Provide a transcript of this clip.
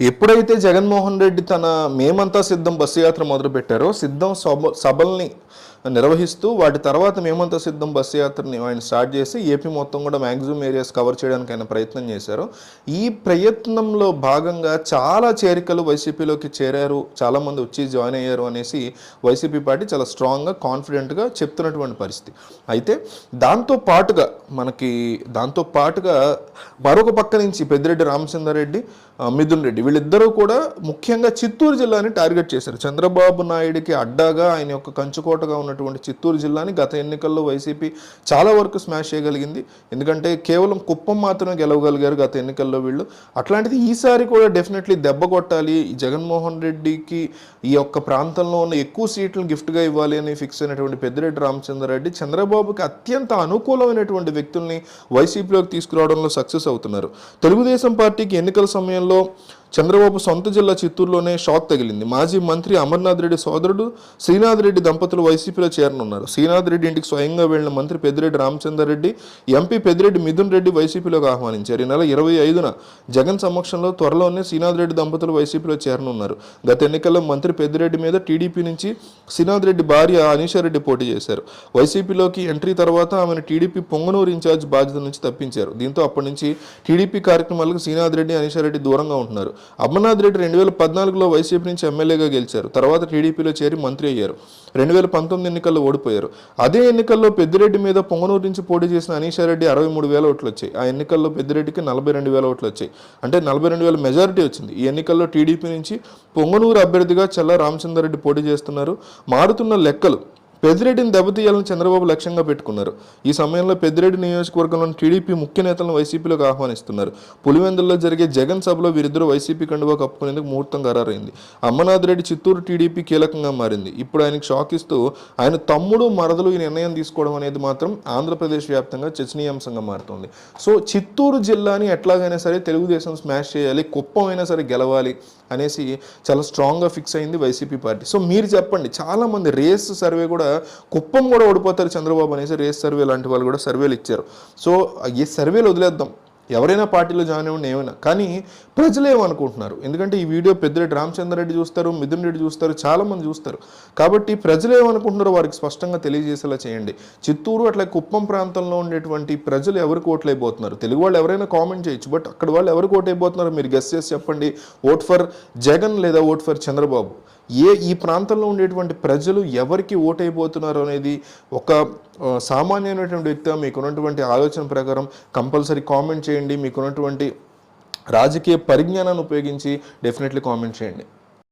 ఎప్పుడైతే జగన్మోహన్ రెడ్డి తన మేమంతా సిద్ధం బస్సు యాత్ర మొదలుపెట్టారో సిద్ధం సభ సభల్ని నిర్వహిస్తూ వాటి తర్వాత మేమంతా సిద్ధం బస్సు యాత్రని ఆయన స్టార్ట్ చేసి ఏపీ మొత్తం కూడా మ్యాక్సిమం ఏరియాస్ కవర్ చేయడానికి ఆయన ప్రయత్నం చేశారు. ఈ ప్రయత్నంలో భాగంగా చాలా చేరికలు వైసీపీలోకి చేరారు. చాలామంది వచ్చి జాయిన్ అయ్యారు అనేసి వైసీపీ పార్టీ చాలా స్ట్రాంగ్గా కాన్ఫిడెంట్గా చెప్తున్నటువంటి పరిస్థితి. అయితే దాంతో పాటుగా మనకి దాంతో పాటుగా మరొక పక్క నుంచి పెద్దిరెడ్డి రామచంద్రారెడ్డి మిథున్ రెడ్డి వీళ్ళిద్దరూ కూడా ముఖ్యంగా చిత్తూరు జిల్లాని టార్గెట్ చేశారు. చంద్రబాబు నాయుడికి అడ్డాగా ఆయన యొక్క కంచుకోటగా ఉన్నటువంటి చిత్తూరు జిల్లాని గత ఎన్నికల్లో వైసీపీ చాలా వరకు స్మాష్ చేయగలిగింది. ఎందుకంటే కేవలం కుప్పం మాత్రమే గెలవగలిగారు గత ఎన్నికల్లో వీళ్ళు. అట్లాంటిది ఈసారి కూడా డెఫినెట్లీ దెబ్బ కొట్టాలి. జగన్మోహన్ రెడ్డికి ఈ యొక్క ప్రాంతంలో ఉన్న ఎక్కువ సీట్లు గిఫ్ట్గా ఇవ్వాలి అని ఫిక్స్ అయినటువంటి పెద్దిరెడ్డి రామచంద్రారెడ్డి చంద్రబాబుకి అత్యంత అనుకూలమైనటువంటి వ్యక్తుల్ని వైసీపీలోకి తీసుకురావడంలో సక్సెస్ అవుతున్నారు. తెలుగుదేశం పార్టీకి ఎన్నికల సమయంలో చంద్రబాబు సొంత జిల్లా చిత్తూరులోనే షాక్ తగిలింది. మాజీ మంత్రి అమర్నాథ్ రెడ్డి సోదరుడు శ్రీనాథ్ రెడ్డి దంపతులు వైసీపీలో చేరనున్నారు. శ్రీనాథ్ రెడ్డి ఇంటికి స్వయంగా వెళ్ళిన మంత్రి పెద్దిరెడ్డి రామచంద్రరెడ్డి ఎంపీ పెద్దిరెడ్డి మిథున్ రెడ్డి వైసీపీలోకి ఆహ్వానించారు. ఈ నెల ఇరవై ఐదున జగన్ సమక్షంలో త్వరలోనే శ్రీనాథ్ రెడ్డి దంపతులు వైసీపీలో చేరనున్నారు. గత ఎన్నికల్లో మంత్రి పెద్దిరెడ్డి మీద టీడీపీ నుంచి శ్రీనాథ్ రెడ్డి భార్య అనీషారెడ్డి పోటీ చేశారు. వైసీపీలోకి ఎంట్రీ తర్వాత ఆమెను టీడీపీ పొంగనూరు ఇన్ఛార్జ్ బాధ్యత నుంచి తప్పించారు. దీంతో అప్పటి నుంచి టీడీపీ కార్యక్రమాలకు శ్రీనాథ్ రెడ్డి అనీషారెడ్డి దూరంగా ఉంటున్నారు. అమర్నాథ్ రెడ్డి రెండు వేల పద్నాలుగులో వైసీపీ నుంచి ఎమ్మెల్యేగా గెలిచారు. తర్వాత టీడీపీలో చేరి మంత్రి అయ్యారు. రెండు వేల పంతొమ్మిది ఎన్నికల్లో ఓడిపోయారు. అదే ఎన్నికల్లో పెద్దిరెడ్డి మీద పొంగనూరు నుంచి పోటీ చేసిన అనీషారెడ్డి అరవై మూడు వేల ఓట్లు వచ్చాయి ఆ ఎన్నికల్లో పెద్దిరెడ్డికి నలభై రెండు వేల ఓట్లు వచ్చాయి అంటే నలభై రెండు వేల మెజారిటీ వచ్చింది. ఈ ఎన్నికల్లో టీడీపీ నుంచి పొంగనూరు అభ్యర్థిగా చల్ల రామచంద్రారెడ్డి పోటీ చేస్తున్నారు. మారుతున్న లెక్కలు పెద్దిరెడ్డిని దెబ్బతీయాలని చంద్రబాబు లక్ష్యంగా పెట్టుకున్నారు. ఈ సమయంలో పెద్దిరెడ్డి నియోజకవర్గంలోని టీడీపీ ముఖ్య నేతలను వైసీపీలోకి ఆహ్వానిస్తున్నారు. పులివెందుల్లో జరిగే జగన్ సభలో వీరిద్దరూ వైసీపీ కండువా కప్పుకునేందుకు ముహూర్తం ఖరారైంది. అమ్మనాథ్ రెడ్డి చిత్తూరు టీడీపీ కీలకంగా మారింది. ఇప్పుడు ఆయనకు షాక్ ఇస్తూ ఆయన తమ్ముడు మరదలు ఈ నిర్ణయం తీసుకోవడం అనేది మాత్రం ఆంధ్రప్రదేశ్ వ్యాప్తంగా చర్చనీయాంశంగా మారుతుంది. సో చిత్తూరు జిల్లాని ఎట్లాగైనా సరే తెలుగుదేశం స్మాష్ చేయాలి కుప్పం అయినా సరే గెలవాలి అనేసి చాలా స్ట్రాంగ్గా ఫిక్స్ అయింది వైసీపీ పార్టీ. సో మీరు చెప్పండి చాలామంది రేస్ సర్వే కూడా కుప్పం కూడా ఓడిపోతారు చంద్రబాబు అనేసి రేస్ సర్వే లాంటి వాళ్ళు కూడా సర్వేలు ఇచ్చారు. సో ఈ సర్వేలు వదిలేద్దాం. ఎవరైనా పార్టీలో జాయిన్ అవ్వండి ఏమైనా. కానీ ప్రజలు ఏమనుకుంటున్నారు? ఎందుకంటే ఈ వీడియో పెద్దిరెడ్డి రామచంద్రరెడ్డి చూస్తారు మిథున్ రెడ్డి చూస్తారు చాలామంది చూస్తారు. కాబట్టి ప్రజలు ఏమనుకుంటున్నారో వారికి స్పష్టంగా తెలియజేసేలా చేయండి. చిత్తూరు అట్లా కుప్పం ప్రాంతంలో ఉండేటువంటి ప్రజలు ఎవరికి ఓట్లైపోతున్నారు తెలుగు వాళ్ళు ఎవరైనా కామెంట్ చేయొచ్చు బట్ అక్కడ వాళ్ళు ఎవరికి ఓటు అయిపోతున్నారో మీరు గెస్ చేసి చెప్పండి. ఓట్ ఫర్ జగన్ లేదా ఓట్ ఫర్ చంద్రబాబు? ఏ ఈ ప్రాంతంలో ఉండేటువంటి ప్రజలు ఎవరికి ఓటైపోతున్నారు అనేది ఒక సామాన్యమైనటువంటి వ్యక్తి మీకున్నటువంటి ఆలోచన ప్రకారం కంపల్సరీ కామెంట్ చేయండి. మీకున్నటువంటి రాజకీయ పరిజ్ఞానాన్ని ఉపయోగించి డెఫినెట్లీ కామెంట్ చేయండి.